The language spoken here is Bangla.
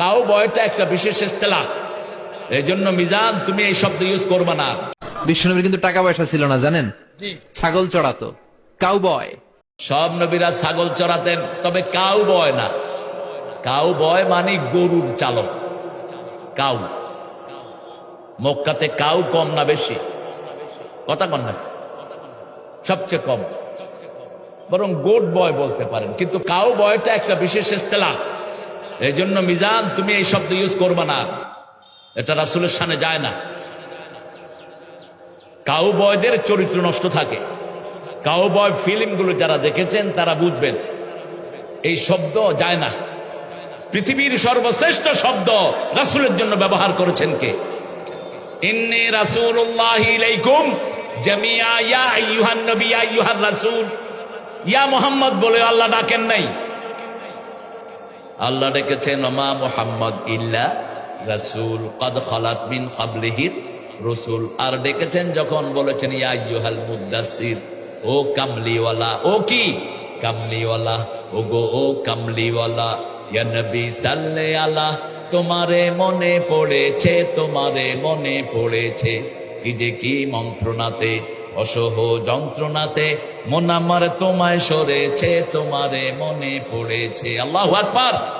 কাউ বয়টা একটা বিশেষ ইস্তেলা এই জন্য মিজান তুমি এই শব্দ ইউজ করবা না। বিষ্ণুনবীর কিন্তু টাকা পয়সা ছিল না জানেন? ছাগল চড়াতো। Cow boy. সব নবীরা ছাগল চড়াতেন তবে কাউ বয় না। কাউ বয় মানে গরুর চালক। কাউ। মক্কাতে কাউ কম না বেশি। কথা কন না। সবচেয়ে কম। বরং গোট বয় বলতে পারেন। কিন্তু কাউ বয়টা একটা বিশেষ ইস্তেলা এই জন্য মিজান, তুমি এই শব্দ ইউজ করবা না। এটা রাসুলের সামনে যায় না। কাউ বয়দের চরিত্র নষ্ট থাকে। কাউ বয় ফিল্মগুলো যারা দেখেছেন, তারা বুঝবেন, এই শব্দ যায় না। পৃথিবীর সর্বশ্রেষ্ঠ শব্দ রাসুলের জন্য ব্যবহার করেছেন কে? জামিয়া, ইয়া রাসূল। ইয়া মুহাম্মদ বলে আল্লাহ ডাকেন নাই। আল্লাহ ডেকেছেন, ওমা মোহাম্মদ ইল্লা রাসূল, কদ খালাত মিন ক্বাবলিহির রসুল। আর ডেকেছেন যখন বলেছেন, ইয়া আইয়ুহাল মুদাসসির, ও কামলিওয়ালা ও কি? কামলিওয়ালা ও গো ও কামলিওয়ালা ইয়া সাল্লে তোমারে মনে পড়েছে, তোমারে মনে পড়েছে। কি যে কি মন্ত্রণাতে অসহ যন্ত্রণাতে মন আমার তোমায় সরেছে তোমারে মনে পড়েছে। আল্লাহ আকবার।